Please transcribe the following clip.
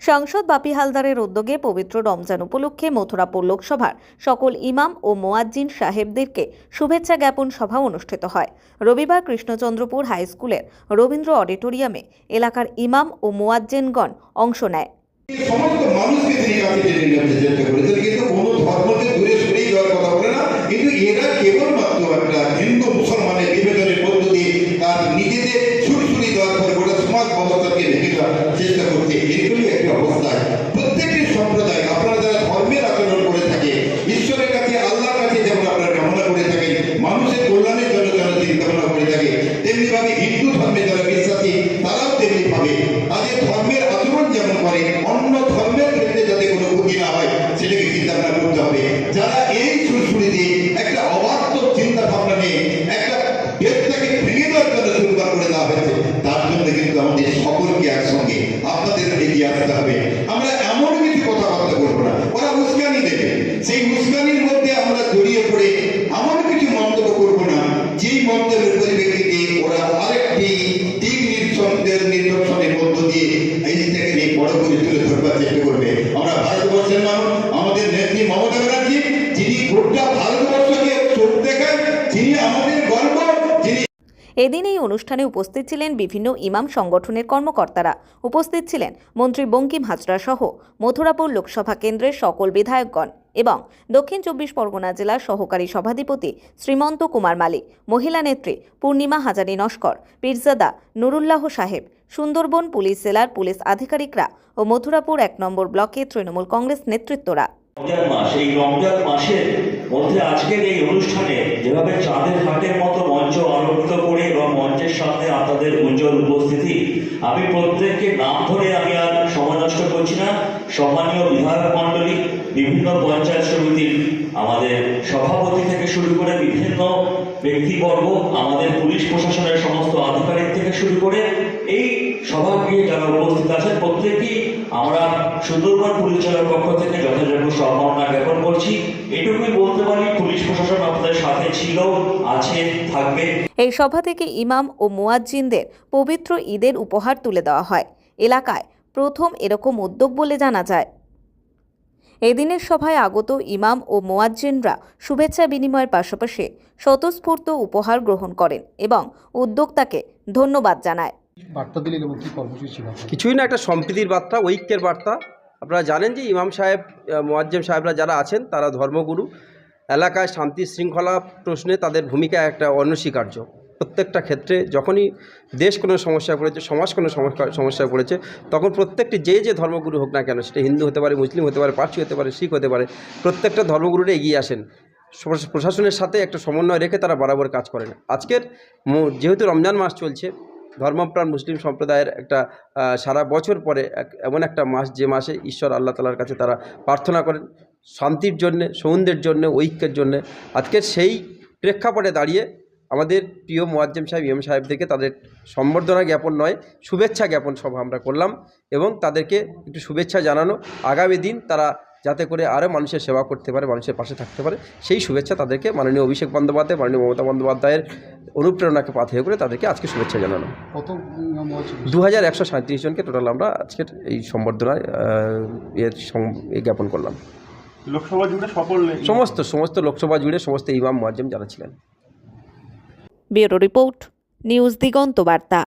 সাংসদ বাপি হালদারের উদ্যোগে পবিত্র রমজান উপলক্ষে মথুরাপুর লোকসভার সকল ইমাম ও মোয়াজ্জিন সাহেবদেরকে শুভেচ্ছা জ্ঞাপন সভা অনুষ্ঠিত হয়। রবিবার কৃষ্ণচন্দ্রপুর হাই স্কুলের রবীন্দ্র অডিটোরিয়ামে এলাকার ইমাম ও মোয়াজ্জেনগণ অংশ নেয় কাছে টেনে নিয়ে আসতে চেষ্টা করেছেন কিন্তু কোনো ধর্মকে দূরে সরিয়ে দেওয়ার কথা বলে না কিন্তু এরা কেবলমাত্র একটা হিন্দু মুসলমানের বিভেদনের মধ্য দিয়ে তার নিজেদের ছুটছুরি দেওয়ার পর গোটা সমাজ ব্যবস্থাকে ভেঙে দেওয়ার চেষ্টা করছে এগুলি একটা অবস্থায় প্রত্যেকটি সম্প্রদায় আপনারা যারা ধর্মের আচরণ করে থাকে ঈশ্বরের কাছে আল্লাহর কাছে যেমন আপনারা কামনা করে থাকেন মানুষের কল্যাণের জন্য যেন চিন্তা ভাবনা করে থাকে তেমনি ভাবে হিন্দু এদিন এই অনুষ্ঠানে উপস্থিত ছিলেন বিভিন্ন ইমাম সংগঠনের কর্মকর্তারা। উপস্থিত ছিলেন মন্ত্রী বঙ্কিম হাজরা সহ মথুরাপুর লোকসভা কেন্দ্রের সকল বিধায়কগণ। এবং দক্ষিণ চব্বিশ পরগনা জেলার সহকারী সভাধিপতি শ্রীমন্ত কুমার মালিক, মহিলা নেত্রী পূর্ণিমা হাজারি নস্কর, পীরজাদা নুরুল্লাহ সাহেব, সুন্দরবন পুলিশ জেলার পুলিশ আধিকারিকরা ও মথুরাপুর এক নম্বর ব্লকে তৃণমূল কংগ্রেস নেতৃত্বরা। রমজান মাসের মধ্যে আজকের এই অনুষ্ঠানে যেভাবে চাঁদের হাটের মতো মঞ্চ আলোকিত করে এবং মঞ্চের সামনে আপনাদের উজ্জ্বল উপস্থিতি, আমি প্রত্যেককে নাম ধরে আমি আর সময় নষ্ট করছি না। সম্মানীয় বিধায়ক মণ্ডলী, বিভিন্ন পঞ্চায়েত সমিতির আমাদের সভাপতি থেকে শুরু করে বিভিন্ন ব্যক্তিবর্গ, আমাদের পুলিশ প্রশাসনের সমস্ত আধিকারিক থেকে শুরু করে এই সভাগৃহে যারা উপস্থিত আছেন, প্রত্যেকেই আমরা সুন্দরবন পুলিশ জেলার পক্ষ থেকে যথাযথ সম্মাননা জ্ঞাপন করছি। এটুকুই বলতে পারি, পুলিশ প্রশাসন আপনাদের সাথে ছিল, আছে, থাকবে। এই সভা থেকে ইমাম ও মুয়াজ্জিনদের পবিত্র ঈদের উপহার তুলে দেওয়া হয়। এলাকায় প্রথম এরকম উদ্যোগ বলে জানা যায়। এদিনের সভায় আগত ইমাম ও মোয়াজ্জিনরা শুভেচ্ছা বিনিময়ের পাশাপাশি স্বতঃস্ফূর্ত উপহার গ্রহণ করেন এবং উদ্যোক্তাকে ধন্যবাদ জানায়। বার্তা দিলেন এবং কর্মসূচি ছিল? কিছুই না, একটা সম্প্রীতির বার্তা, ঐক্যের বার্তা। আপনারা জানেন যে ইমাম সাহেব মোয়াজ্জেম সাহেবরা যারা আছেন, তারা ধর্মগুরু। এলাকায় শান্তি শৃঙ্খলা প্রশ্নে তাদের ভূমিকা একটা অনস্বীকার্য। প্রত্যেকটা ক্ষেত্রে যখনই দেশ কোনো সমস্যা পড়েছে, সমাজ কোনো সমস্যা- পড়েছে, তখন প্রত্যেকটি যে যে ধর্মগুরু হোক না কেন, সেটা হিন্দু হতে পারে, মুসলিম হতে পারে, পার্সি হতে পারে, শিখ হতে পারে, প্রত্যেকটা ধর্মগুরুরা এগিয়ে আসেন। প্রশাসনের সাথে একটা সমন্বয় রেখে তারা বরাবর কাজ করেন। আজকের যেহেতু রমজান মাস চলছে ধর্মপ্রাণ মুসলিম সম্প্রদায়ের একটা সারা বছর পরে এমন একটা মাস, যে মাসে ঈশ্বর আল্লাহ তালার কাছে তারা প্রার্থনা করেন শান্তির জন্যে সৌন্দর্যের জন্যে, ঐক্যের জন্যে। আজকের সেই প্রেক্ষাপটে দাঁড়িয়ে আমাদের প্রিয় মোয়াজ্জেম সাহেব, ইমাম সাহেবদেরকে তাদের সম্বর্ধনা জ্ঞাপন নয়, শুভেচ্ছা জ্ঞাপন সভা আমরা করলাম এবং তাদেরকে একটু শুভেচ্ছা জানানো। আগামী দিন তারা যাতে করে আরও মানুষের সেবা করতে পারে মানুষের পাশে থাকতে পারে। সেই শুভেচ্ছা তাদেরকে মাননীয় অভিষেক বন্দ্যোপাধ্যায় মাননীয় মমতা বন্দ্যোপাধ্যায়ের অনুপ্রেরণাকে পাথেয় করে তাদেরকে আজকে শুভেচ্ছা জানানো কত দু হাজার একশো সাঁত্রিশ জনকে টোটাল আমরা আজকের এই সম্বর্ধনায় জ্ঞাপন করলাম। লোকসভা জুড়ে সকল সমস্ত সমস্ত লোকসভা জুড়ে সমস্ত ইমাম মোয়াজ্জেম যারা ছিলেন। ব্যুরো রিপোর্ট নিউজ দিগন্ত বার্তা।